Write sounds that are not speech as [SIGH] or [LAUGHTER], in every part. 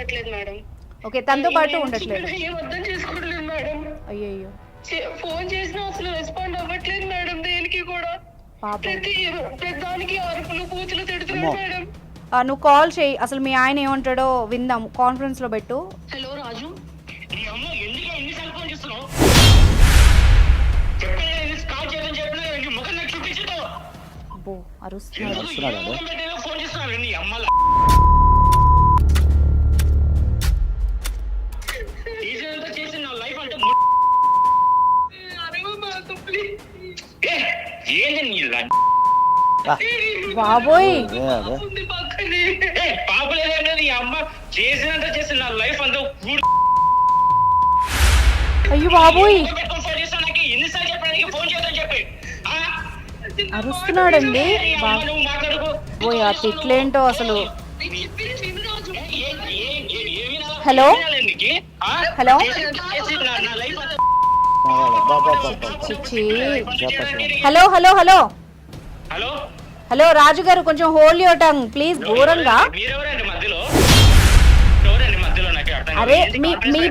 ఉండట్లేదు madam. Okay తనతో పాటు ఉండట్లేదు. ఏం అర్థం చేసుకోవట్లేదు మేడం. ఫోన్ చేసినా అసలు రెస్పాండ్ అవ్వట్లేదు మేడం దేనికి కూడా. ప్రతి ప్రతి దానికి అరుపులు పూతులు తిడుతున్నాడు మేడం. ఆ, నువ్వు కాల్ చేయి. అసలు మీ ఆయన ఏమంటాడో విందాం. కాన్ఫరెన్స్లో పెట్టు. హలో రాజు. నీ అమ్మ ఎందుకు ఎన్నిసార్లు ఫోన్ ఏంది నీ లా- బాబోయ్ అదే అదే ఉంది పక్కనే ఏ, పాపలేదంటే నీ అమ్మ చేసినంత చేసి నా లైఫ్ అంతా కూడి అయ్యో బాబోయ్ పెట్టుకొని ఫోన్ చేస్తాను నాకు ఎన్నిసార్లు చెప్పడానికి ఫోన్ చేద్దని చెప్పి ఆ? అరుస్తున్నాడండి నీ అమ్మ బా- నువ్వు మాట్లాడుకో ఓయ్ ఆ తిట్లేంటో అసలు? హలో? హలో? చిచ్చి. Hello hello hello. Hello. Hello Raju garu కొంచెం హోల్డ్ యువర్ టంగ్ ప్లీజ్ దూరంగా మీరెవరండి మధ్యలో? ఎవరండి మధ్యలో? నాకు అర్థం కాదు. అరే, మీ- మీ-?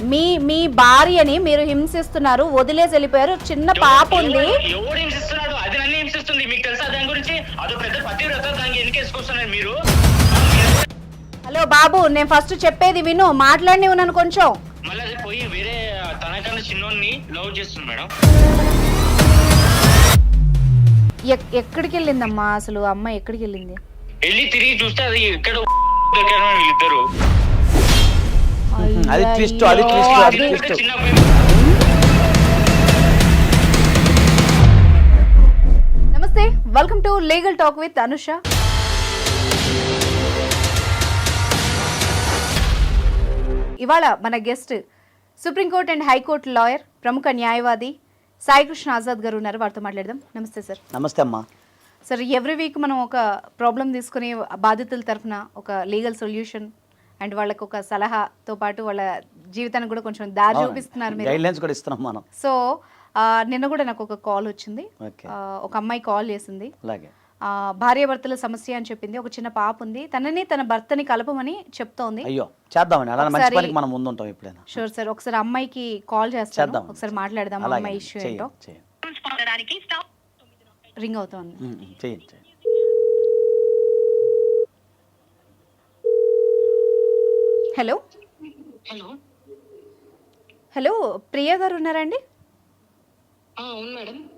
మీ మీ భార్యని మీరు హింసిస్తున్నారు వదిలేసి వెళ్ళిపోయారు చిన్న పాప ఉంది. ఎవరు- ఎవరు హింసిస్తున్నాడు? అది నన్ను హింసిస్తుంది. మీకు తెలుసా దాని గురించి? అదో పెద్ద పతివ్రత దానికి ఎందుకు వేసుకొస్తున్నారు మీరు? హలో బాబు నేను ఫస్ట్ చెప్పేది విను మాట్లాడి నన్ను కొంచెం చిన్నోన్ని లవ్ చేస్తుంది మేడం. ఎక్కడికి వెళ్ళిందమ్మా అసలు అమ్మ ఎక్కడికి వెళ్ళింది? వెళ్ళి తిరిగి చూస్తే అది ఎక్కడ వీళ్ళిద్దరు అది twist, అది twist, అది అబ్బాయి నమస్తే welcome to legal talk with Anusha ఇవాళ మన guest supreme court and high court lawyer ప్రముఖ న్యాయవాది సాయికృష్ణ ఆజాద్ గారు ఉన్నారు. వారితో మాట్లాడదాం. నమస్తే సార్. నమస్తే అమ్మా. సార్ ఎవ్రీ వీక్ మనం ఒక ప్రాబ్లం తీసుకుని బాధితుల తరఫున ఒక లీగల్ సొల్యూషన్ అండ్ వాళ్ళకి ఒక సలహాతో పాటు వాళ్ళ జీవితానికి కూడా కొంచెం దారి చూపిస్తున్నారు మీరు. గైడ్ లైన్స్ కూడా ఇస్తున్నాం మనం. సో నిన్న కూడా నాకు ఒక కాల్ వచ్చింది. ఒక అమ్మాయి కాల్ చేసింది. అలాగే. భార్యాభర్తల సమస్య అని చెప్పింది. ఒక చిన్న పాప ఉంది. తనని తన భర్తని కలపమని చెప్తోంది. అయ్యో చేద్దామండి. అలా మంచి ఒకసారి- పనికి మనం ముందుంటాం ఎప్పుడైనా. షూర్ సార్ ఒకసారి అమ్మాయికి కాల్ చేస్తాను. ఒకసారి మాట్లాడదాం అమ్మాయి ఇష్యూ ఏంటో. రింగ్ అవుతోంది. చేయండి చేయండి. హలో. హలో. హలో ప్రియ గారు ఉన్నారండి ఆ, అవును మేడం.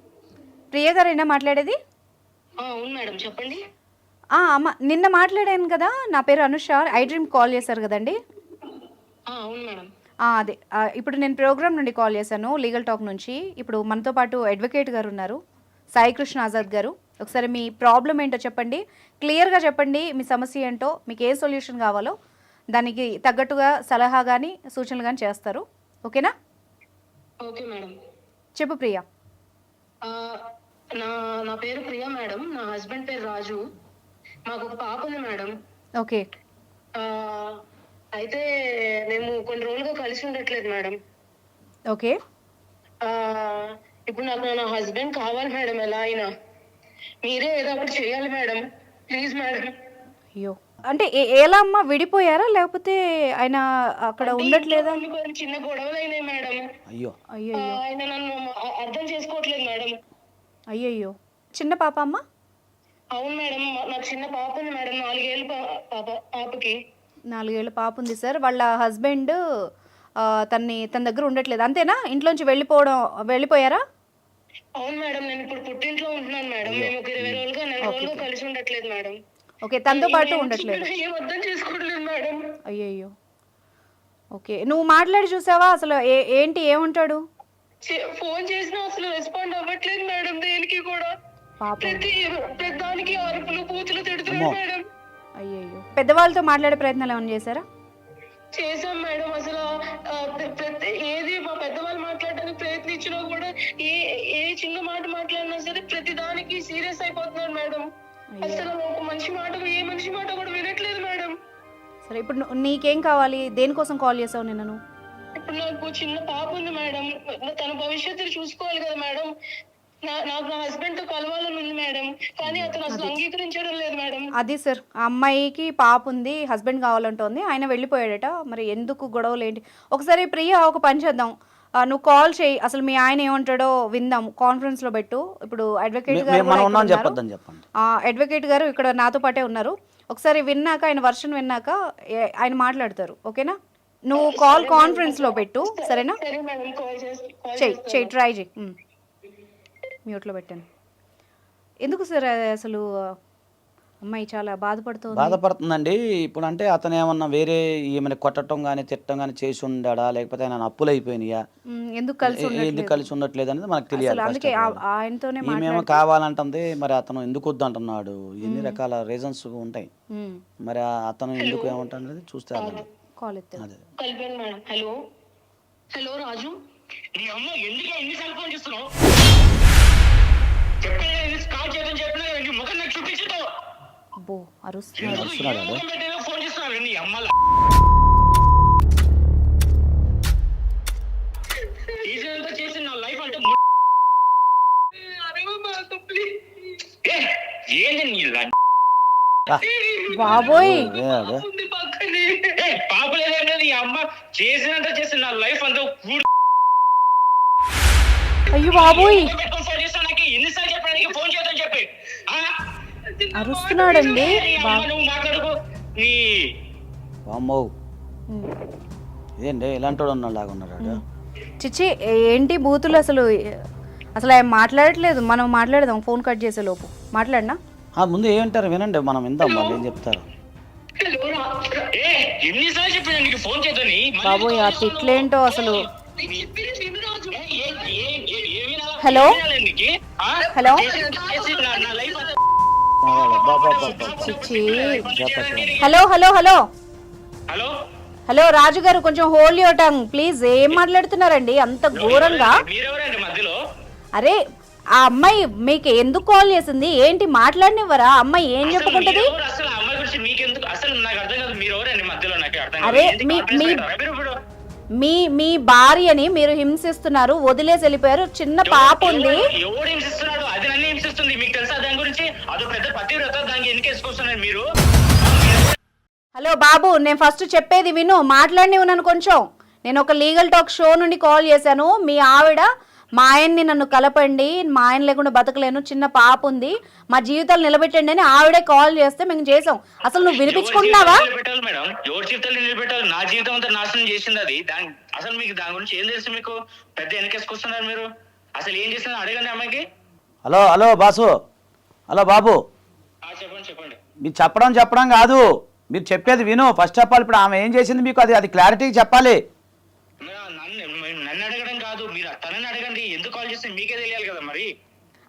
ప్రియ గారేనా మాట్లాడేది? అవును మేడం. చెప్పండి. అమ్మ నిన్న మాట్లాడాను కదా నా పేరు అనుష ఐ డ్రీమ్ కాల్ చేశారు కదండి? అవును మేడం. అదే ఇప్పుడు నేను ప్రోగ్రామ్ నుండి కాల్ చేశాను లీగల్ టాక్ నుంచి. ఇప్పుడు మనతో పాటు అడ్వకేట్ గారు ఉన్నారు సాయికృష్ణ ఆజాద్ గారు. ఒకసారి మీ ప్రాబ్లం ఏంటో చెప్పండి. క్లియర్గా చెప్పండి మీ సమస్య ఏంటో మీకు ఏ సొల్యూషన్ కావాలో దానికి తగ్గట్టుగా సలహా కానీ సూచనలు కానీ చేస్తారు. ఓకేనా? Okay madam. చెప్పు ప్రియా. నా నా పేరు ప్రియా మేడం. నా హస్బెండ్ పేరు రాజు. మాకు ఒక పాప ఉంది మేడం. ఓకే. అయితే మేము కొన్ని రోజులుగా కలిసి ఉండట్లేదు మేడం. ఓకే. ఇప్పుడు నాకు నా హస్బెండ్ కావాలి మేడం ఎలా అయినా. మీరే ఏదో ఒకటి చేయాలి మేడం. Please madam. అయ్యో. అంటే ఏ- ఎలా అమ్మా విడిపోయారా? లేకపోతే ఆయన అక్కడ ఉండట్లేదా? చిన్న గొడవలు అయినాయి మేడం. అయ్యో. అయ్యో ఆయన నన్ను అర్థం చేసుకోవట్లేదు మేడం. అయ్యయ్యో. చిన్న పాప అమ్మ? అవును మేడం నాకు చిన్న పాప ఉంది మేడం నాలుగేళ్ళు పాప పాపకి. నాలుగేళ్ళ పాప ఉంది సార్. వాళ్ళ హస్బెండ్ తన్ని తన దగ్గర ఉండట్లేదు. అంతేనా? ఇంట్లోంచి వెళ్ళిపోవడం వెళ్ళిపోయారా? అవును మేడం నేను ఇప్పుడు పుట్టింట్లో ఉంటున్నాను మేడం. మేము ఒక ఇరవై రోజులుగా నెల రోజులుగా కలిసి ఉండట్లేదు మేడం. ఓకే తనతో పాటు ఉండట్లేదు. ఇక్కడ ఏం అర్థం చేసుకోవట్లేదు మేడం. అయ్యయ్యో. ఓకే నువ్వు మాట్లాడి చూసావా? అసలు ఏంటి ఏముంటాడు? ఫోన్ చేసినా అసలు రెస్పాండ్ అవ్వట్లేదు మేడం దేనికి కూడా. ప్రతి ప్రతి దానికి అరుపులు పూతులు తిడుతున్నాడు మేడం. అయ్యయ్యో. పెద్దవాళ్ళతో మాట్లాడే ప్రయత్నాలు ఏమైనా చేశారా? చేశాం మేడం అసలు ప్రతి ఏది మా పెద్దవాళ్ళు మాట్లాడడానికి ప్రయత్నించినా కూడా ఏ ఏ చిన్న మాట మాట్లాడినా సరే ప్రతి దానికి సీరియస్ అయిపోతున్నారు మేడం. అసలు ఒక మంచి మాట ఏ మనిషి మాట కూడా వినట్లేదు మేడం. సరే ఇప్పుడు నీకేం కావాలి? దేనికోసం కాల్ చేసావు నిన్న నువ్వు ఇప్పుడు నాకు చిన్న పాప ఉంది మేడం. తన భవిష్యత్తుని చూసుకోవాలి కదా మేడం. నా- నాకు నా హస్బెండ్తో కలవాలని ఉంది మేడం. కానీ అతను అసలు అంగీకరించడం లేదు మేడం. అది సార్ ఆ అమ్మాయికి పాప ఉంది హస్బెండ్ కావాలంటోంది ఆయన వెళ్ళిపోయాడట. మరి ఎందుకు గొడవలు ఏంటి? ఒకసారి ప్రియ ఒక పని చేద్దాం. ఆ, నువ్వు కాల్ చేయి. అసలు మీ ఆయన ఏమంటాడో విందాం. కాన్ఫరెన్స్లో పెట్టు. ఇప్పుడు అడ్వకేట్ గారు మేము కూడా మనం ఇక్కడ ఉన్నాం ఉన్నారు. చెప్పొద్దని చెప్పండి. ఆ, అడ్వకేట్ గారు ఇక్కడ నాతో పాటే ఉన్నారు. ఒకసారి విన్నాక ఆయన వర్షన్ విన్నాక ఏ- ఆయన మాట్లాడతారు. ఓకేనా? నువ్వు కాల్ కాన్ఫరెన్స్లో పెట్టు సరేనా? చెయ్యి. చెయ్యి ట్రై చెయ్యి ఉమ్. మ్యూట్లో పెట్టాను. ఎందుకు సార్ అసలు అమ్మాయి చాలా బాధపడుతుంది? బాధపడుతుందండి. ఇప్పుడు అంటే అతను ఏమన్నా వేరే ఏమైనా కొట్టడం కానీ తిట్టడం కానీ చేసి ఉండాడా? లేకపోతే ఆయన అప్పులు అయిపోయినాయా ఎందుకు కలిసి? ఎందుకు కలిసి ఉండట్లేదు అనేది మనకు అసలు తెలియాలి అందుకే. ఆయనతోనే మాట్లాడుతూ కావాలంటుంది. మరి అతను ఎందుకు వద్దు అంటున్నాడు? ఎన్ని రకాల రీజన్స్ ఉంటాయి. మరి ఆ అతను ఎందుకు ఏమంటున్నది చూస్తే కాల్ ఎత్తాను కలిపాను మేడం. హలో. హలో రాజు. నీ అమ్మ ఎందుకు ఎన్నిసార్లు ఫోన్ చేస్తున్నావు? చెప్పిన కాల్ చేయడం చెప్పినా నీ ముఖం నాకు బో అరుస్తున్నాడు. ఫోన్ చేస్తున్నావు నీ అమ్మల చేసి నా లైఫ్ అంటే ఏంది నీ బాబోయ్ ఏ అదే ఉంది పక్కనే ఏ, పాప లేదేం లేదు ఈ అమ్మ చేసినంత చేసి నా లైఫ్ అంతా కూడి అయ్యో బాబోయ్. ఎన్నిసార్లు చెప్పాను నీకు ఫోన్ చేద్దాం చెప్పి. ఆ? అరుస్తున్నాడండి. అమ్మ నువ్వు మాట్లాడుకో. నీ వామ్మో. ఉమ్. ఇదేంటి? ఇలాంటి వాడు ఉన్నాడు లాగా ఉన్నాడు వాడు. చిచ్చి ఏంటి బూతులు అసలు? అసలు ఆయన మాట్లాడట్లేదు. మనం మాట్లాడదాం ఫోన్ కట్ చేసే లోపు మాట్లాడినా? ఆ, ముందు ఏమంటారు? వినండి. మనం విందాం వాళ్ళు ఏం చెప్తారు? ఏ ఎన్నిసార్లు చెప్పినా నీకు ఫోన్ చేద్దని బాబోయ్ ఆ తిట్లేంటో అసలు. Hello? Hello? Hello hello hello hello. Hello? Raju garu కొంచెం హోల్డ్ యువర్ టంగ్ ప్లీజ్ ఏం మాట్లాడుతున్నారండి? అంత ఘోరంగా? మీరెవరండి మధ్యలో? అరే ఆ అమ్మాయి మీకు ఎందుకు కాల్ చేసింది? ఏంటి మాట్లాడినివ్వరా? అమ్మాయి ఏం చెప్పుకుంటది మీరెవరు? అసలు ఆ అమ్మాయి గురించి మీకెందుకు అసలు నాకు అర్థం కాదు మీరు ఎవరండి మధ్యలో నాకు అర్థం కాదు అరే, మీ- మీ-? మీ మీ భార్యని మీరు హింసిస్తున్నారు వదిలేసి వెళ్ళిపోయారు చిన్న పాప ఉంది. ఎవడు- ఎవడు హింసిస్తున్నాడు? అది నన్ను హింసిస్తుంది. మీకు తెలుసా దాని గురించి? అదో పెద్ద పతివ్రత దానికి ఎందుకు వేసుకొస్తున్నారు మీరు? హలో బాబు నేను ఫస్ట్ చెప్పేది విను మాట్లాడినివ్వు నన్ను కొంచెం. నేను ఒక లీగల్ టాక్ షో నుండి కాల్ చేశాను. మీ ఆవిడ మా ఆయన్ని నన్ను కలపండి మా ఆయన లేకుండా బతకలేను చిన్న పాప ఉంది మా జీవితాలు నిలబెట్టండి అని ఆవిడే కాల్ చేస్తే మేము చేసాం అసలు నువ్వు వినిపించుకుంటున్నావా ఎవరి జీవితాలు నిలబెట్టాలి మేడం. ఎవరి జీవితాలు నిలబెట్టాలి. నా జీవితం అంతా నాశనం చేసింది అది. దాని అసలు మీకు దాని గురించి ఏం తెలుసు మీకు? పెద్ద వెనకేసుకొస్తున్నారు మీరు. అసలు ఏం చేస్తున్నారు? అడగండి అమ్మాయికి. Hello hello boss. హలో బాబు. ఆ, చెప్పండి చెప్పండి. మీరు చెప్పడం చెప్పడం కాదు. మీరు చెప్పేది విను. ఫస్ట్ ఆఫ్ ఆల్ ఇప్పుడు ఆమె ఏం చేసింది మీకు? అది అది క్లారిటీ చెప్పాలి మీరు నన్ను నన్ను అడగడం కాదు మీరు తనని అడగండి ఎందుకు కాల్ చేస్తే మీకే తెలియాలి కదా మరి?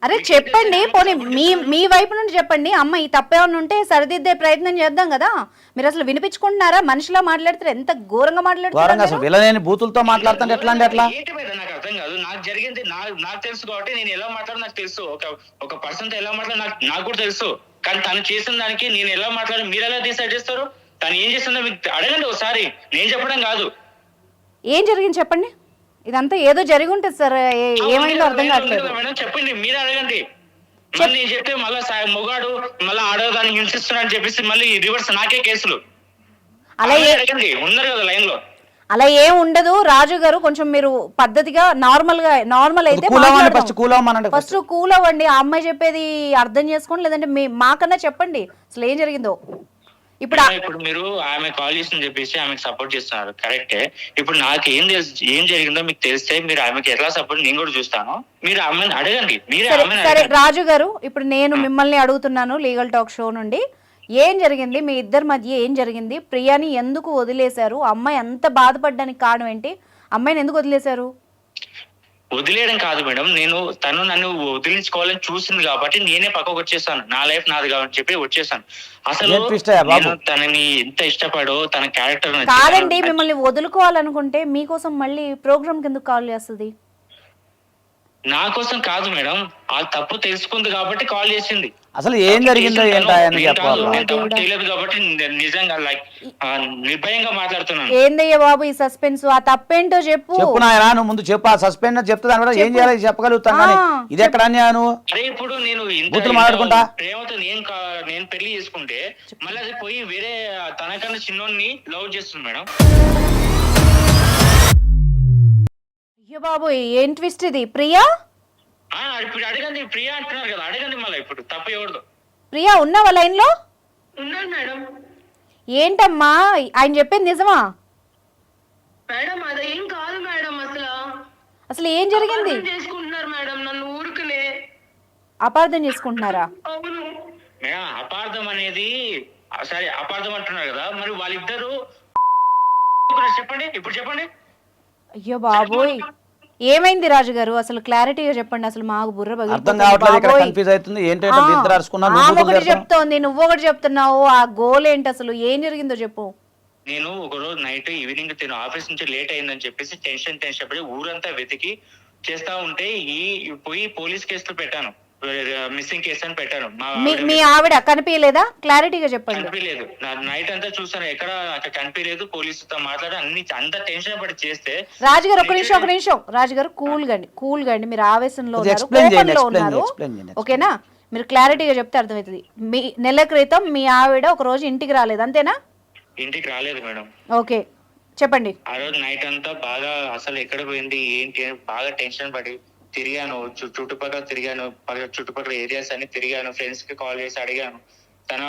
అరే చెప్పండి పోనీ మీ మీ వైపు నుండి చెప్పండి. అమ్మ ఈ తప్పేమన్నా ఉంటే సరిదిద్దే ప్రయత్నం చేద్దాం కదా. మీరు అసలు వినిపించుకుంటున్నారా? మనిషిలా మాట్లాడుతారు ఎంత ఘోరంగా ఘోరంగా మాట్లాడుతున్నారు విలలేని బూతులతో మాట్లాడుతుంటే ఎట్లా అంటే ఎట్లా ఏంటి మీద నాకు అర్థం కాదు. నాకు జరిగింది నా నాకు తెలుసు కాబట్టి నేను ఎలా మాట్లాడో నాకు తెలుసు. ఒక ఒక పర్సన్తో ఎలా మాట్లాడో నాకు నాకు కూడా తెలుసు. కానీ తను చేసిన దానికి నేను ఎలా మాట్లాడి మీరు ఎలా డిసైడ్ చేస్తారు? తను ఏం చేస్తుందో మీకు అడగండి ఒకసారి. నేను చెప్పడం కాదు. ఏం జరిగింది చెప్పండి? ఇదంతా ఏదో జరిగి ఉంటుంది సార్. ఏ- ఏమైందో అర్థం కావట్లేదు. మేడం చెప్పండి మీరే అడగండి. మళ్ళీ నేను చెప్తే మళ్ళీ మొగాడు మళ్ళీ ఆడదాన్ని హింసిస్తున్నా అని చెప్పేసి మళ్ళీ రివర్స్ నాకే కేసులు. అలా ఏ అడగండి ఉన్నారు కదా లైన్లో అలా ఏం ఉండదు. రాజు గారు కొంచెం మీరు పద్ధతిగా నార్మల్గా నార్మల్ అయితే ఫస్ట్ కూల్ అవ్వమనండి ఫస్ట్. కూల్ అవ్వండి. ఆ అమ్మాయి చెప్పేది అర్థం చేసుకోండి లేదంటే మీ మాకన్నా చెప్పండి. అసలు ఏం జరిగిందో. ఇప్పుడు ఇప్పుడు మీరు ఆమె కాల్ చేసిందని చెప్పేసి ఆమెకు సపోర్ట్ చేస్తున్నారు. కరెక్టే ఇప్పుడు నాకు ఏం ఏం జరిగిందో మీకు తెలిస్తే మీరు ఆమెకి ఎట్లా సపోర్ట్ నేను కూడా చూస్తాను. మీరు ఆమెను అడగండి. మీరే సరే రాజు గారు ఇప్పుడు నేను మిమ్మల్ని అడుగుతున్నాను లీగల్ టాక్ షో నుండి. ఏం జరిగింది? మీ ఇద్దరి మధ్య ఏం జరిగింది? ప్రియాని ఎందుకు వదిలేశారు? అమ్మాయి అంత బాధపడడానికి కారణం ఏంటి? అమ్మాయిని ఎందుకు వదిలేశారు? వదిలేయడం కాదు మేడం. నేను తను నన్ను వదిలించుకోవాలని చూసింది కాబట్టి నేనే పక్కకు వచ్చేసాను. నా లైఫ్ నాది కాబట్టి చెప్పి వచ్చేసాను. అసలు? నేను తనని ఎంత ఇష్టపడో తన క్యారెక్టర్ కాదండి మిమ్మల్ని వదులుకోవాలనుకుంటే మీకోసం మళ్ళీ ప్రోగ్రామ్ కింద కాల్ చేస్తుంది? నా కోసం కాదు మేడం ఆ తప్పు తెలుసుకుంది కాబట్టి కాల్ చేసింది. అసలు ఏం జరిగిందో ఏంటో ఆయన చెప్పాలా? చేయలేదు కాబట్టి నేను నిజంగా లైక్ నిర్భయంగా మాట్లాడుతున్నాను. ఏందయ్య బాబు ఈ సస్పెన్స్? ఆ తప్పేంటో చెప్పు. చెప్పు నాయన నువ్వు ముందు చెప్పు. ఆ సస్పెండ్ చెప్తే దాని కూడా ఏం చేయాలి చెప్పగలుగుతాం కానీ ఆ, ఇది ఎక్కడ అన్యాయం నువ్వు? అరే ఇప్పుడు నేను ఇంత మాట్లాడుకుంటా? ప్రేమతో నేను నేను పెళ్ళి చేసుకుంటే మళ్ళీ అది పోయి వేరే తనకన్నా చిన్నోడిని లవ్ చేస్తుంది మేడం. అయ్యో బాబు ఏం ట్విస్ట్ ఇది? ప్రియా? ఆ, ఇప్పుడు అడగండి ప్రియా అంటున్నారు కదా అడగండి మళ్ళీ ఇప్పుడు తప్పు ఎవరిదో. ప్రియా ఉన్నావా లైన్లో? ఉన్నాను మేడం. ఏంటమ్మా ఆయన చెప్పింది నిజమా? మేడం అదేం కాదు మేడం అసలు. అసలు ఏం జరిగింది? అర్థం చేసుకుంటున్నారు మేడం నన్ను ఊరుకునే. అపార్థం చేసుకుంటున్నారా? అవును. మేడం అపార్థం అనేది ఆ, సరే అపార్థం అంటున్నారు కదా మరి వాళ్ళిద్దరు చెప్పండి ఇప్పుడు చెప్పండి. అయ్యో బాబోయ్. ఏమైంది రాజు గారు? అసలు క్లారిటీగా చెప్పండి అసలు మాకు బుర్ర అర్థం కావట్లేదు ఇక్కడ. కన్ఫ్యూజ్ అవుతుంది. ఏంటంటే ఆమె ఒకటి. చెప్తోంది నువ్వు ఒకటి చెప్తున్నావు. ఆ గోల్ ఏంటి అసలు? ఏం జరిగిందో చెప్పు. నేను ఒక రోజు నైట్ ఈవినింగ్ తిను ఆఫీస్ నుంచి లేట్ అయిందని చెప్పేసి టెన్షన్ టెన్షన్ పడి ఊరంతా వెతికి చేస్తా ఉంటే ఈ పోయి పోలీస్ కేసులు పెట్టాను. మిస్సింగ్ కేసు అని పెట్టాను. మా మీ ఆవిడ కనిపించలేదా క్లారిటీగా చెప్పండి. కనిపించలేదు నైట్ అంతా చూసాను ఎక్కడ నాకు కనిపించలేదు పోలీసుతో మాట్లాడి అన్ని అంత టెన్షన్ పడి చేస్తే రాజుగారు ఒక నిమిషం ఒక నిమిషం. రాజుగారు కూల్ గండి కూల్ గండి. మీరు ఆవేశంలో ఉన్నారు కోపంలో. ఓకేనా? మీరు క్లారిటీగా చెప్తే అర్థమవుతుంది. మీ నెల క్రితం మీ ఆవిడ ఒక రోజు ఇంటికి రాలేదు అంతేనా? ఇంటికి రాలేదు మేడం. ఓకే. చెప్పండి. ఆ రోజు నైట్ అంతా బాగా అసలు ఎక్కడ పోయింది ఏంటి బాగా టెన్షన్ పడి తిరిగాను చుట్టుపక్కల తిరిగాను పక్క- చుట్టుపక్కల ఏరియాస్ అన్ని తిరిగాను ఫ్రెండ్స్కి కాల్ చేసి అడిగాను. తన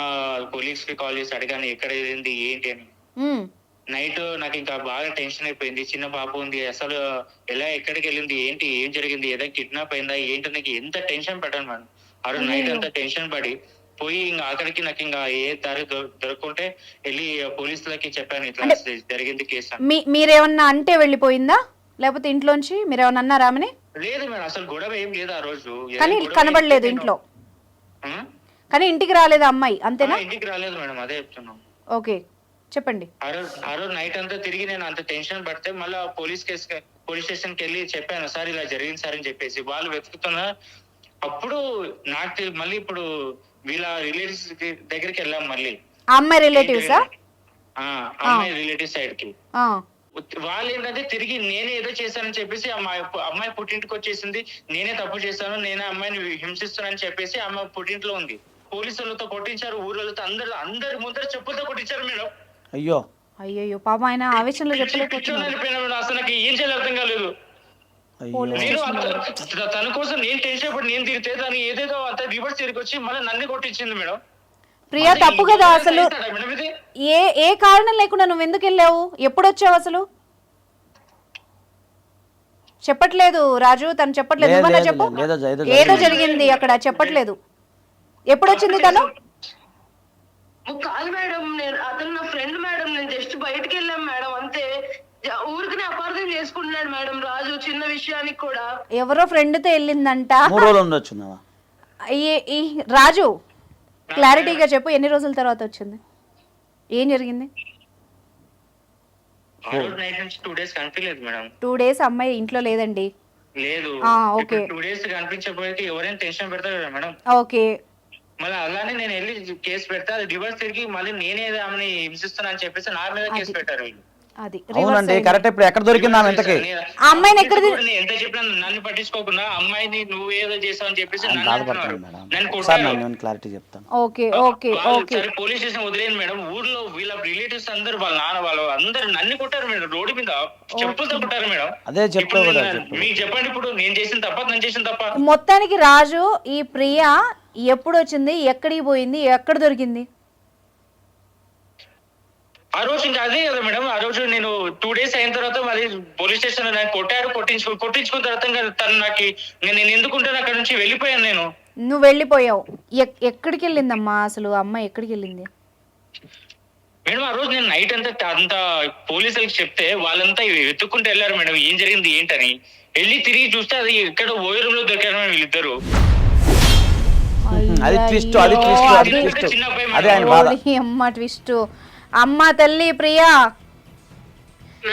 కొలీగ్స్కి కాల్ చేసి అడిగాను ఎక్కడ ఏంది ఏంటి అని. నైట్ నాకు ఇంకా బాగా టెన్షన్ అయిపోయింది. చిన్న పాప ఉంది అసలు ఎలా ఎక్కడికి వెళ్ళింది ఏంటి ఏం జరిగింది ఏదో కిడ్నాప్ అయిందా ఏంటి నాకు ఎంత టెన్షన్ పడ్డాను మేడం ఆ రోజు నైట్ అంతా టెన్షన్ పడి పోయి ఇంకా ఆఖరికి నాకు ఇంకా ఏ దారి దొ- దొరకకుంటే వెళ్ళి పోలీసులకి చెప్పాను ఇట్లా జరిగింది కేసు మీరేమన్నా అంటే వెళ్ళిపోయిందా? లేకపోతే ఇంట్లోంచి మీరేమన్నా అన్నారా ఆమెని? లేదు మేడం అసలు గొడవ ఏం లేదు ఆ రోజు. కానీ కనబడలేదు ఇంట్లో? కానీ ఇంటికి రాలేదు అమ్మాయి అంతేనా? ఇంటికి రాలేదు మేడం అదే చెప్తున్నాం ఓకే చెప్పండి. ఆ రోజు ఆ రోజు నైట్ అంతా తిరిగి నేను అంత టెన్షన్ పడితే మళ్ళీ పోలీస్ కేసు పోలీస్ స్టేషన్కి వెళ్ళి చెప్పాను సార్ ఇలా జరిగింది సార్ అని చెప్పేసి. వాళ్ళు వెతుకుతున్నా అప్పుడు నాకు మళ్ళీ ఇప్పుడు వీళ్ళ రిలేటివ్స్ దగ్గరికి వెళ్ళాం మళ్ళీ. అమ్మాయి రిలేటివ్సా? ఆ, అమ్మాయి రిలేటివ్ సైడ్కి వాళ్ళు ఏంటంటే తిరిగి నేనే ఏదో చేశానని చెప్పేసి అమ్మాయి అమ్మాయి పుట్టింటికి వచ్చేసింది. నేనే తప్పు చేశాను నేనే అమ్మాయిని హింసిస్తున్నానని చెప్పేసి అమ్మాయి పుట్టింట్లో ఉంది. పోలీసులతో కొట్టించారు ఊళ్ళతో అందరు అందరి ముందర చెప్పులతో కొట్టించారు మేడం. అయ్యో. అయ్యయ్యో పాప ఆయన ఆవేశంలో మేడం అసలు నాకు ఏం చేయాలి అర్థం కాలేదు. అయ్యో. నేను అంత- తన కోసం నేను టెన్షన్ పడి నేను తిరిగితే తను ఏదేదో అంత రివర్స్ తిరిగి వచ్చి మళ్ళీ నన్ను కొట్టించింది మేడం. ప్రియా తప్పు కదా అసలు? ఏ ఏ కారణం లేకుండా నువ్వు ఎందుకు వెళ్ళావు? ఎప్పుడు వచ్చావు అసలు? చెప్పట్లేదు రాజు తను చెప్పట్లేదు. నువ్వన్నా చెప్పు. ఏదో జరిగింది అక్కడ చెప్పట్లేదు. ఎప్పుడు వచ్చింది తను? కాదు మేడం నేను అతను నా ఫ్రెండ్ మేడం నేను జస్ట్ బయటికి వెళ్ళాం మేడం అంతే. ఊరికనే అపార్థం చేసుకుంటున్నాడు మేడం రాజు చిన్న విషయానికి కూడా. ఎవరో వెళ్ళిందంట. నావా? ఈ- ఈ రాజు క్లారిటీగా చెప్పు ఎన్ని రోజుల తర్వాత వచ్చింది? ఏం జరిగింది? టూ డేస్ అమ్మాయి ఇంట్లో లేదండి. లేదు. ఓకే. టూ డేస్ కనిపించకపోతే ఎవరైనా టెన్షన్ పెడతారు మేడం. ఓకే. మళ్ళీ అలానే నేను వెళ్ళి కేసు పెడితే అది రివర్స్ తిరిగి మళ్ళీ నేనే ఆమెని హింసిస్తున్నా అని చెప్పేసి నా మీద కేసు పెట్టారు వీళ్ళు. అది. అవునండి కరెక్ట్ ఇప్పుడు ఎక్కడ దొరికింది ఆమె ఇంతకి ఆ అమ్మాయిని ఎక్కడ తీ- నేను ఎంత చెప్పినా నన్ను పట్టించుకోకుండా అమ్మాయిని నువ్వు ఏదో చేసావు అని చెప్పేసి నన్ను మేడం. నన్ను ఒకసారి నేను క్లారిటీ చెప్తాను. ఓకే ఓకే వాళ్ళు ఓకే. సరే పోలీస్ స్టేషన్ వదిలేను మేడం. ఊర్లో వీళ్ళ రిలేటివ్స్ అందరు వాళ్ళ నాన్న వాళ్ళు అందరు నన్ను కొట్టారు మేడం. రోడ్డు మీద చెప్పులతో కొట్టారు మేడం. అదే ఇప్పుడు నేను- చెప్పు. మీకు చెప్పండి ఇప్పుడు నేను చేసిన తప్ప నేను చేసిన తప్ప. మొత్తానికి రాజు ఈ ప్రియ ఎప్పుడు వచ్చింది? ఎక్కడికి పోయింది? ఎక్కడ దొరికింది? ఆ రోజు ఇంకా అదే కదా మేడం ఆ రోజు నేను టూ డేస్ అయిన తర్వాత మళ్ళీ పోలీస్ స్టేషన్లో నాకు కొట్టారు కొట్టించుకో కొట్టించుకున్న తర్వాత ఇంకా తను నాకు నేను ఎందుకుంటాను అక్కడ నుంచి వెళ్ళిపోయాను నేను. నువ్వు వెళ్ళిపోయావు. ఎక్- ఎక్కడికి వెళ్ళిందమ్మా అసలు? అమ్మాయి ఎక్కడికి వెళ్ళింది? మేడం ఆ రోజు నేను నైట్ అంతా అంత పోలీసులకు చెప్తే వాళ్ళంతా వెతుక్కుంటూ వెళ్ళారు మేడం ఏం జరిగింది ఏంటని. వెళ్ళి తిరిగి చూస్తే అది ఎక్కడ ఓయే రూమ్లో దొరికారు మేడం వీళ్ళిద్దరు. అది twist, అది twist, అది అబ్బాయి అదే ఆయన బాధ. అమ్మ ట్విస్ట్ అమ్మ తల్లి ప్రియా.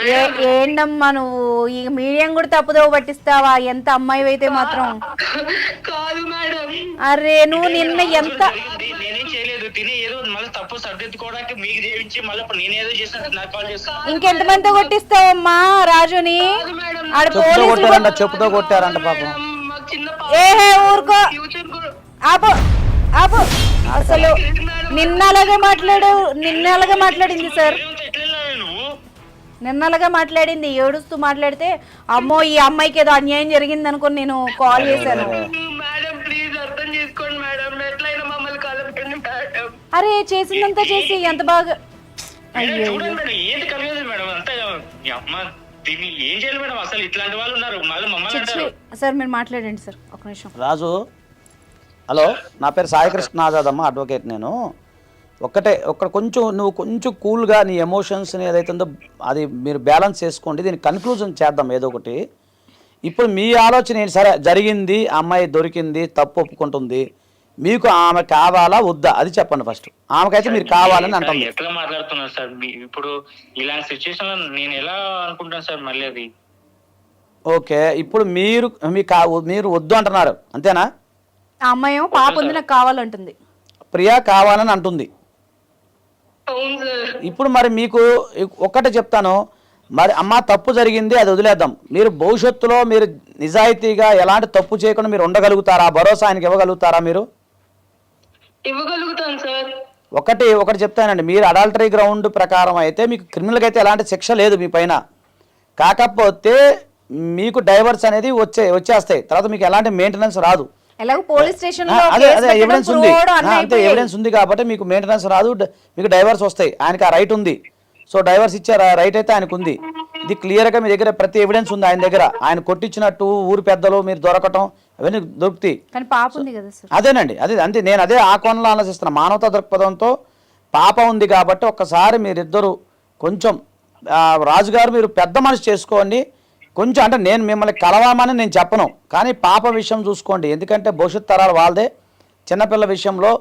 ఏ- ఏంటమ్మా నువ్వు? ఈ మీడియం కూడా తప్పుదోవ పట్టిస్తావా? ఎంత అమ్మాయి అయితే మాత్రం? కాదు మేడం. అరే నువ్వు నిన్న ఎంత జరిగింది. నేనేం చేయలేదు. తిని ఏదో మళ్ళీ తప్పు సర్దిద్దుకోవడానికి మీకు చేయించి మళ్ళీ ఇప్పుడు నేనేదో చేసినట్టు నాకు కాల్ చేస్తాను ఇంకెంతమందితో కొట్టిస్తావమ్మా రాజుని? ఆడ చెప్పుతో పోలీసులు కొట్టారంట చెప్పుతో కొట్టారంట పాపం. ఏహే ఊరుకో. ఆపు. ఆపు. అసలు నిన్న అలాగే మాట్లాడు నిన్న అలాగే మాట్లాడింది సార్. ఏమంటే ఎట్లా వెళ్ళావు నువ్వు నిన్న అలాగే మాట్లాడింది ఏడుస్తూ మాట్లాడితే అమ్మో ఈ అమ్మాయికి ఏదో అన్యాయం జరిగింది అనుకుని నేను కాల్ చేశాను. మేడం ప్లీజ్ అర్థం చేసుకోండి మేడం. ఎట్లయినా మమ్మల్ని కలపండి మేడం. అరే చేసిందంతా చేసి ఎంత బాగా మేడం చూడండి మేడం ఏంటి కలిగేది మేడం అంతా? ఈ అమ్మ దీన్ని ఏం చేయాలి మేడం? అసలు ఇట్లాంటి వాళ్ళు ఉన్నారు. మళ్ళీ మమ్మల్ని అంటారు. సార్ మీరు మాట్లాడండి సార్. ఒక నిమిషం. రాజు హలో నా పేరు సాయికృష్ణ ఆజాద్ అమ్మ అడ్వకేట్ నేను. ఒక్కటే ఒక్క కొంచెం నువ్వు కొంచెం కూల్గా నీ ఎమోషన్స్ని ఏదైతే ఉందో అది మీరు బ్యాలెన్స్ చేసుకోండి దీన్ని కన్క్లూజన్ చేద్దాం ఏదో ఒకటి. ఇప్పుడు మీ ఆలోచన ఏంటి? సరే జరిగింది అమ్మాయి దొరికింది తప్పు ఒప్పుకుంటుంది. మీకు ఆమె కావాలా వద్దా? అది చెప్పండి ఫస్ట్ ఆమెకైతే మీరు కావాలని అంటుంది. ఎట్లా మాట్లాడుతున్నారు సార్? ఇప్పుడు ఇలాంటి సిచ్యువేషన్ నేను ఎలా అనుకుంటాను సార్ మళ్ళీ అది? ఓకే ఇప్పుడు మీరు మీ మీరు వద్దు అంటున్నారు. అంతేనా? ఆ అమ్మాయి ఏమో పాప ఉంది నాకు కావాలంటుంది. ప్రియా కావాలని అంటుంది. ఇప్పుడు మరి మీకు ఒక్కటే చెప్తాను మరి అమ్మ తప్పు జరిగింది అది వదిలేద్దాం. మీరు భవిష్యత్తులో మీరు నిజాయితీగా ఎలాంటి తప్పు చేయకుండా మీరు ఉండగలుగుతారా? భరోసా ఆయనకి ఇవ్వగలుగుతారా మీరు? ఇవ్వగలుగుతాను సార్. ఒకటి ఒకటి చెప్తానండి. మీరు అడల్టరీ గ్రౌండ్ ప్రకారం అయితే మీకు క్రిమినల్కి అయితే ఎలాంటి శిక్ష లేదు మీ పైన. కాకపోతే మీకు డైవర్స్ అనేది వచ్చే వచ్చేస్తాయి. తర్వాత మీకు ఎలాంటి మెయింటెనెన్స్ రాదు. ఎలాగో పోలీస్ స్టేషన్ అదే అదే ఎవిడెన్స్ ఉంది. అంతే. ఎవిడెన్స్ ఉంది కాబట్టి మీకు మెయింటెనెన్స్ రాదు. మీకు డైవర్స్ వస్తాయి. ఆయనకి ఆ రైట్ ఉంది. సో డైవర్స్ ఇచ్చే రైట్ అయితే ఆయనకు ఉంది. ఇది క్లియర్గా మీ దగ్గర ప్రతి ఎవిడెన్స్ ఉంది ఆయన దగ్గర. ఆయన కొట్టించినట్టు ఊరు పెద్దలు మీరు దొరకటం అవన్నీ దొరుకుతాయి. అదేనండి. అదే అంతే. నేను అదే ఆ కోణంలో ఆలోచిస్తున్నా. మానవతా దృక్పథంతో పాప ఉంది కాబట్టి ఒక్కసారి మీరిద్దరు కొంచెం రాజుగారు మీరు పెద్ద మనసు చేసుకోండి. కొంచెం అంటే నేను మిమ్మల్ని కలవామని నేను చెప్పను. కానీ పాప విషయం చూసుకోండి. ఎందుకంటే భవిష్యత్ తరాలు వాళ్ళదే. చిన్నపిల్ల విషయంలో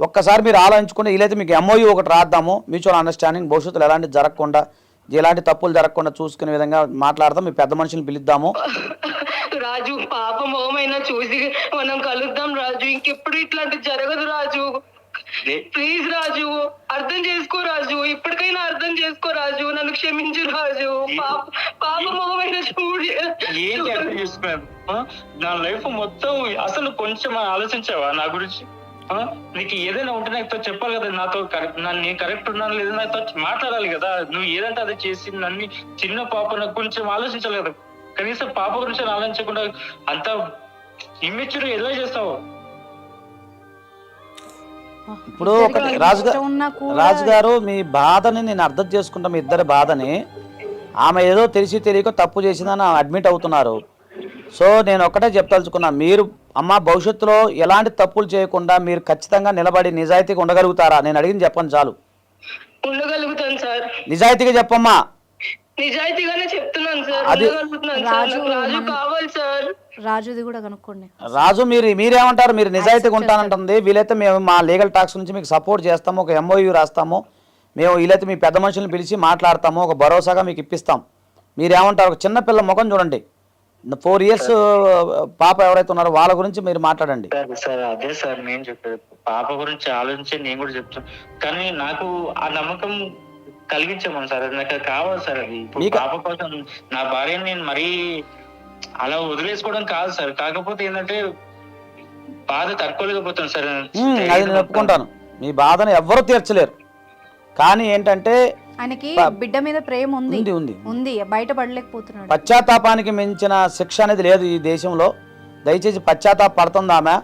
ఒక్కసారి మీరు ఆలోచించుకుని వీలైతే మీకు ఎంఓయూ ఒకటి రాద్దాము. మ్యూచువల్ అండర్స్టాండింగ్ భవిష్యత్తులో ఎలాంటి జరగకుండా ఎలాంటి తప్పులు జరగకుండా చూసుకునే విధంగా మాట్లాడదాం. మీ పెద్ద మనుషులు పిలుద్దాము. రాజు పాప మొహమైనా చూసి మనం కలుద్దాం రాజు. ఇంకెప్పుడు ఇట్లాంటి జరగదు రాజు. ప్లీజ్ రాజు అర్థం చేసుకో రాజు ఇప్పటికైనా అర్థం చేసుకో రాజు నన్ను క్షమించు రాజు. పాప పాప మొహమైనా చూడు. ఏంటి అర్థం చేసుకున్నాను? నా లైఫ్ మొత్తం అసలు కొంచెం ఆలోచించావా నా గురించి? నీకు ఏదైనా ఉంటే నాతో చెప్పాలి కదా నాతో కరెక్ట్ నన్ను నేను కరెక్ట్ ఉన్నాను లేదా నాతో మాట్లాడాలి కదా. నువ్వు ఏదంటే అది చేసి నన్ను చిన్న పాప నాకు కొంచెం ఆలోచించాలి కదా. కనీసం పాప గురించి ఆలోచించకుండా అంత ఇమ్మెచ్యూర్ ఎలా చేస్తావు? ఇప్పుడు ఒకటి రాజుగారు రాజుగారు మీ బాధని నేను అర్థం చేసుకుంటా మీ ఇద్దరి బాధని. ఆమె ఏదో తెలిసి తెలియక తప్పు చేసిందని అడ్మిట్ అవుతున్నారు. సో నేను ఒకటే చెప్తలుచుకున్నా మీరు అమ్మ భవిష్యత్తులో ఎలాంటి తప్పులు చేయకుండా మీరు ఖచ్చితంగా నిలబడి నిజాయితీగా ఉండగలుగుతారా? నేను అడిగింది చెప్పండి చాలు. నిజాయితీగా చెప్పమ్మా. నిజాయితీగానే చెప్తున్నాను సార్ అది- నాకు రాజు కావాలి సార్. రాజుది కూడా కనుక్కోండి. రాజు మీరు మీరేమంటారు? మీరు నిజాయితీగా ఉంటానంటుంది. వీలైతే మేము మా లీగల్ టాక్స్ నుంచి మీకు సపోర్ట్ చేస్తాము ఒక ఎంఓయూ రాస్తాము. మేము వీలైతే మీ పెద్ద మనుషులను పిలిచి మాట్లాడతాము ఒక భరోసాగా మీకు ఇప్పిస్తాం. మీరేమంటారు? ఒక చిన్న పిల్ల ముఖం చూడండి. ఫోర్ ఇయర్స్ పాప ఎవరైతే ఉన్నారో వాళ్ళ గురించి మీరు మాట్లాడండి. సార్ సార్ అదే సార్ నేను చెప్పేది. పాప గురించి ఆలోచించి నేను కూడా చెప్తాను. కానీ నాకు ఆ నమ్మకం కలిగించామని సార్. అది నాకు కావాలి సార్ అది. ఇప్పుడు పాప కోసం నా భార్యని నేను మరీ అలా వదిలేసుకోవడం కాదు సార్. కాకపోతే ఏంటంటే బాధ తట్టుకోలేకపోతాను సార్. అది నేను ఒప్పుకుంటాను. మీ బాధను ఎవ్వరూ తీర్చలేరు. కానీ ఏంటంటే ఆయనకి బిడ్డ మీద ప్రేమ ఉంది. ఉంది ఉంది ఉంది. బయట పడలేకపోతున్నాడు. పశ్చాత్తాపానికి మించిన శిక్ష అనేది లేదు ఈ దేశంలో. దయచేసి పశ్చాత్తాప పడుతుంది ఆమె.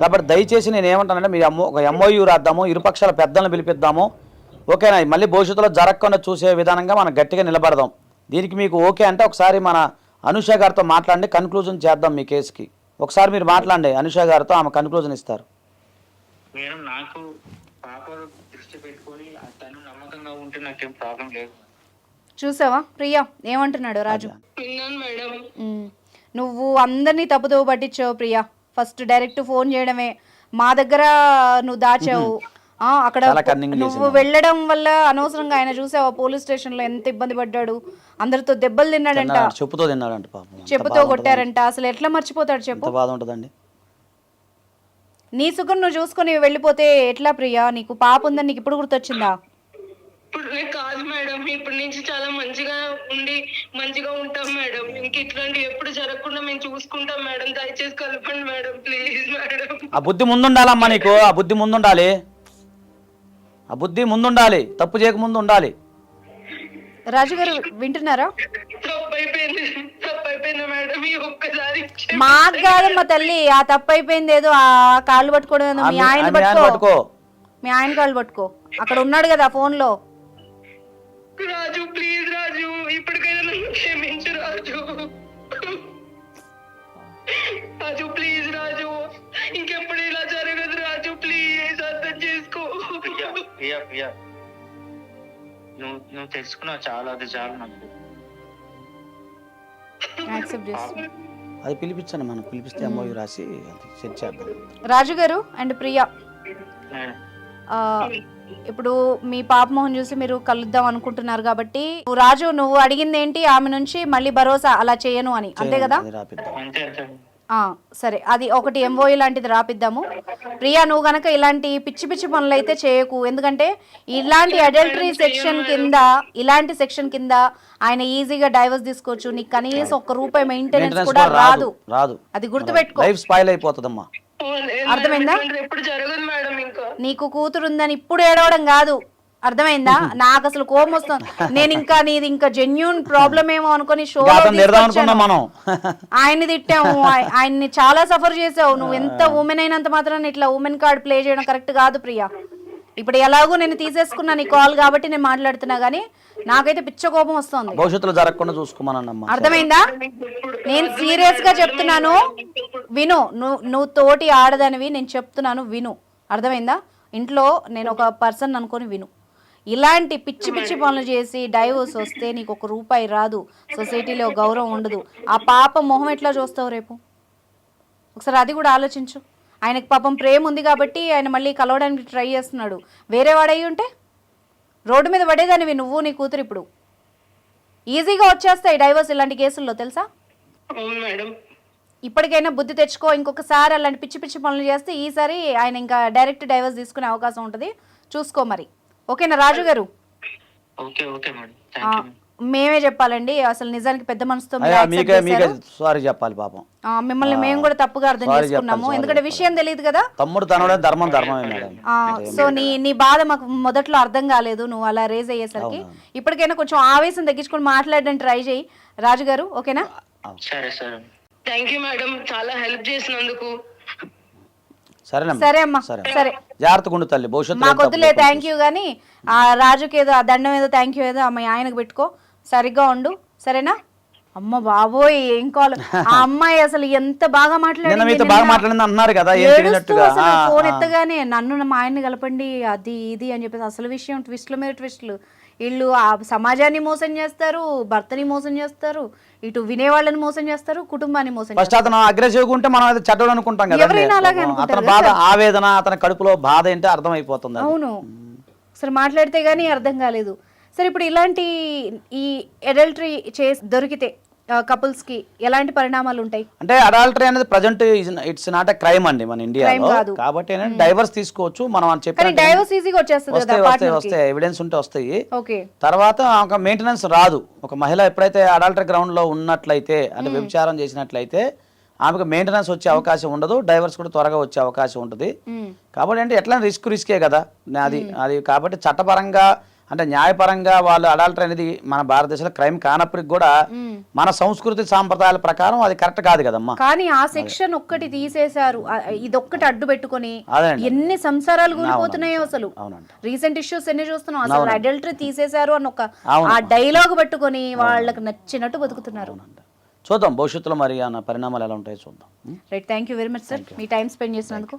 కాబట్టి దయచేసి నేను ఏమంటానంటే మీ అమ్మో ఒక ఎంఓయూ రాద్దాము. ఇరుపక్షాల పెద్దలను పిలిపిద్దాము. ఓకేనా? మళ్ళీ భవిష్యత్తులో జరగకుండా చూసే విధానంగా మనం గట్టిగా నిలబడదాం. దీనికి మీకు ఓకే అంటే ఒకసారి మన అనుష గారితో మాట్లాడండి కన్క్లూజన్ చేద్దాం మీ కేసుకి. ఒకసారి మీరు మాట్లాడండి అనుష గారితో ఆమె కన్క్లూజన్ ఇస్తారు. మేడం నాకు పాప దృష్టి పెట్టుకొని తను నమ్మకంగా ఉంటే నాకేం ప్రాబ్లం లేదు. చూసావా? ప్రియా ఏమంటున్నాడు రాజు? విన్నాను మేడం. ఉమ్. నువ్వు అందరినీ తప్పుదోవ పట్టించావు ప్రియా. ఫస్ట్ డైరెక్ట్ ఫోన్ చేయడమే. మా దగ్గర నువ్వు దాచావు. అక్కడ నువ్వు. వెళ్ళడం వల్ల అనవసరంగా ఆయన చూసావా పోలీస్ స్టేషన్లో ఎంత ఇబ్బంది పడ్డాడు అందరితో దెబ్బలు తిన్నాడంట. తిన్నాడు, చెప్పుతో తిన్నాడంట పాపం చెప్పుతో. కొట్టారంట. అసలు ఎట్లా మర్చిపోతాడు చెప్పు? బాధ ఉంటుందండి. నీ సుఖం నువ్వు చూసుకొని వెళ్ళిపోతే ఎట్లా ప్రియా? నీకు పాప ఉందని నీకు ఇప్పుడు గుర్తొచ్చిందా? ఇప్పుడు కాదు మేడం. ఇప్పటి నుంచి చాలా మంచిగా ఉండి మంచిగా ఉంటాం మేడం. ఇంక ఇట్లాంటివి ఎప్పుడు జరగకుండా మేము చూసుకుంటాం మేడం. దయచేసి కలపండి మేడం ప్లీజ్ మేడం. ఆ బుద్ధి ముందుండాలమ్మా నీకు ఆ బుద్ధి ముందుండాలి. ఆ బుద్ధి ముందుండాలి తప్పు చేయక ముందు ఉండాలి రాజు గారు వింటున్నారా? తప్పు అయిపోయింది తప్పు అయిపోయింది మేడం ఈ ఒక్కసారి క్షమించండి. మాకు కాదమ్మా తల్లి ఆ తప్పు అయిపోయింది ఏదో ఆ కాళ్ళు పట్టుకోవడం ఏదో మీ మీ- ఆయన మీ పట్టుకో. పట్టుకో. మీ ఆయన కాళ్ళు పట్టుకో. అక్కడ ఉన్నాడు కదా ఫోన్లో రాజు ప్లీజ్ రాజు ఇప్పటికైనా నన్ను క్షమించు రాజు. రాజు ప్లీజ్ రాజు. ఇంకెప్పుడు ఇలా జరగదు రాజు ప్లీజ్ అర్థం చేసుకో. ప్రియా ప్రియా ప్రియా. నువ్వు నువ్వు తెలుసుకున్నావు చాలా అది చాలు నాకు. యాక్సెప్ట్ చేస్తాను అది పిలిపించండి మనం. పిలిపిస్తే అమ్మోయి రాసి అది సెట్ చేద్దాం. రాజు గారు అండ్ ప్రియా. ఇప్పుడు మీ పాప మొహం చూసి మీరు కలుద్దాం అనుకుంటున్నారు కాబట్టి నువ్వు రాజు నువ్వు అడిగింది ఏంటి ఆమె నుంచి మళ్ళీ భరోసా అలా చేయను అని. అంతే కదా? అది రాపిద్దాం. అంతే అంతే. ఆ, సరే. అది ఒకటి ఎంఓఈ లాంటిది రాపిద్దాము. ప్రియా నువ్వు గనక ఇలాంటి పిచ్చి పిచ్చి పనులు అయితే చేయకు. ఎందుకంటే ఇలాంటి అడల్టరీ సెక్షన్ కింద. ఇలాంటి సెక్షన్ కింద ఆయన ఈజీగా డైవర్స్ తీసుకోవచ్చు. నీకు కనీసం ఒక్క రూపాయి మెయింటెనెన్స్ కూడా రాదు. రాదు. రాదు. అది గుర్తుపెట్టుకో. లైఫ్ స్పాయిల్ అయిపోతుందమ్మా. అర్థమైందా? ఇట్లాంటిది ఎప్పుడు జరగదు మేడం ఇంకా. నీకు కూతురు ఉందని ఇప్పుడు ఏడవడం కాదు. అర్థమైందా? నాకు అసలు కోపం వస్తుంది. నేను ఇంకా నీది ఇంకా జెన్యున్ ప్రాబ్లం ఏమో అనుకుని షో మనం. ఆయన్ని తిట్టాము. [LAUGHS] ఆయ- ఆయన్ని చాలా సఫర్ చేసావు. నువ్వు ఎంత ఉమెన్ అయినంత మాత్రం ఇట్లా ఉమెన్ కార్డ్ ప్లే చేయడం కరెక్ట్ కాదు ప్రియా. ఇప్పుడు ఎలాగో నేను తీసేసుకున్నా నీ కాల్ కాబట్టి నేను మాట్లాడుతున్నా గానీ నాకైతే పిచ్చ కోపం వస్తుంది. భవిష్యత్తులో జరగకుండా చూసుకోమనమ్మా అర్థమైందా? నేను సీరియస్గా చెప్తున్నాను విను. నువ్వు నువ్వు తోటి ఆడదానివి నేను చెప్తున్నాను విను. అర్థమైందా? ఇంట్లో నేను ఒక పర్సన్ అనుకొని విను. ఇలాంటి పిచ్చి పిచ్చి పనులు చేసి డైవోర్స్ వస్తే నీకు ఒక రూపాయి రాదు. సొసైటీలో గౌరవం ఉండదు. ఆ పాప మొహం ఎట్లా చూస్తావు రేపు? ఒకసారి అది కూడా ఆలోచించు. ఆయనకి పాపం ప్రేమ ఉంది కాబట్టి ఆయన మళ్ళీ కలవడానికి ట్రై చేస్తున్నాడు. వేరే వాడయి ఉంటే? రోడ్డు మీద పడేదానివి నువ్వు నీ కూతురు ఇప్పుడు. ఈజీగా వచ్చేస్తాయి డైవర్స్ ఇలాంటి కేసుల్లో తెలుసా? ఇప్పటికైనా బుద్ధి తెచ్చుకో ఇంకొకసారి అలాంటి పిచ్చి పిచ్చి పనులు చేస్తే ఈసారి ఆయన ఇంకా డైరెక్ట్ డైవర్స్ తీసుకునే అవకాశం ఉంటుంది. చూసుకో మరి. ఓకేనా రాజు గారు? మేమే చెప్పాలండి అసలు నిజానికి పెద్ద మనసుతో. సారీ చెప్పాలి పాపం. ఆ, మిమ్మల్ని మేము కూడా తప్పుగా అర్థం చేసుకున్నాము. ఎందుకంటే విషయం తెలియదు కదా. తమ్ముడు తనడే ధర్మం ధర్మమే సో నీ నీ బాధ మాకు మొదట్లో అర్థం కాలేదు నువ్వు అలా రేజ్ అయ్యేసరికి. ఇప్పటికైనా కొంచెం ఆవేశం తగ్గించుకొని మాట్లాడడానికి ట్రై చేయి. రాజు గారు ఓకేనా? సరే సరే. థ్యాంక్ యూ మేడం చాలా హెల్ప్ చేసినందుకు. సరే అమ్మా. సరే. సరే. జాగ్రత్తగా తల్లి భవిష్యత్తులో మాకు వద్దులే థ్యాంక్ యూ కానీ ఆ రాజుకి ఏదో ఆ దండం ఏదో థ్యాంక్ యూ ఏదో అమ్మాయి ఆయనకు పెట్టుకో. సరిగ్గా ఉండు సరేనా? అమ్మ బాబోయ్ ఏం కాల్? ఆ అమ్మాయి అసలు ఎంత బాగా మాట్లాడింది బాగా. మాట్లాడింది అంటున్నారు కదా అసలు ఫోన్. ఎత్తగానే నన్ను మా ఆయన్ని కలపండి అది ఇది అని చెప్పేసి అసలు విషయం ట్విస్ట్ల మీద ట్విస్ట్లు. వీళ్ళు ఆ సమాజాన్ని మోసం చేస్తారు భర్తని మోసం చేస్తారు ఇటు వినేవాళ్ళని మోసం చేస్తారు కుటుంబాన్ని మోసం ఫస్ట్ అతను అగ్రెసివ్గా ఉంటే మనం అది చెడ్డోడు అనుకుంటాం కదా ఎవరైనా అలాగే అతని బాధ ఆవేదన అతని కడుపులో బాధ ఏంటో అర్థం అయిపోతుంది. అవును. సరే మాట్లాడితే గానీ అర్థం కాలేదు. సరే ఇప్పుడు ఇలాంటి ఈ ఎడల్టరీ చేసి దొరికితే కపుల్స్కి ఎలాంటి పరిణామాలు ఉంటాయి? అంటే అడాల్టరీ అనేది present it's not a crime అండి మన ఇండియాలో. కాబట్టి డైవర్స్ తీసుకోవచ్చు. మనం అని కానీ చెప్పిన డైవర్స్ ఈజీగా వచ్చేస్తుంది వస్తాయి వస్తాయి ఎవిడెన్స్ ఉంటే వస్తాయి. ఓకే. తర్వాత ఒక మెయింటెనెన్స్ రాదు. ఒక మహిళ ఎప్పుడైతే అడాల్టరీ గ్రౌండ్లో ఉన్నట్లయితే అంటే వ్యభిచారం చేసినట్లయితే ఆమెకు మెయింటెనెన్స్ వచ్చే అవకాశం ఉండదు. డైవర్స్ కూడా త్వరగా వచ్చే అవకాశం ఉంటుంది. మ్మ్. కాబట్టి అంటే ఎట్లా రిస్క్ రిస్కే కదా. అది అది కాబట్టి చట్టపరంగా అంటే న్యాయపరంగా వాళ్ళు అడాల్టరీ అనేది మన భారతదేశంలో క్రైమ్ కానప్పటికి కూడా మన సంస్కృతి సాంప్రదాయాల ప్రకారం అది కరెక్ట్ కాదు కదమ్మా. కానీ ఆ సెక్షన్ ఒక్కటి తీసేశారు. ఇదొక్కటి అడ్డు పెట్టుకొని. ఎన్ని సంసారాలు కూలిపోతున్నాయో అసలు. రీసెంట్ ఇష్యూస్ ఎన్ని చూస్తున్నాం? అసలు అడల్టరీ తీసేశారు అని ఒక. ఆ డైలాగ్ పెట్టుకొని వాళ్ళకి నచ్చినట్టు బతుకుతున్నారు. చూద్దాం భవిష్యత్తులో మరి ఆ పరిణామాలు ఎలా ఉంటాయో చూద్దాం. Right thank you very much sir me time spend చేసినందుకు.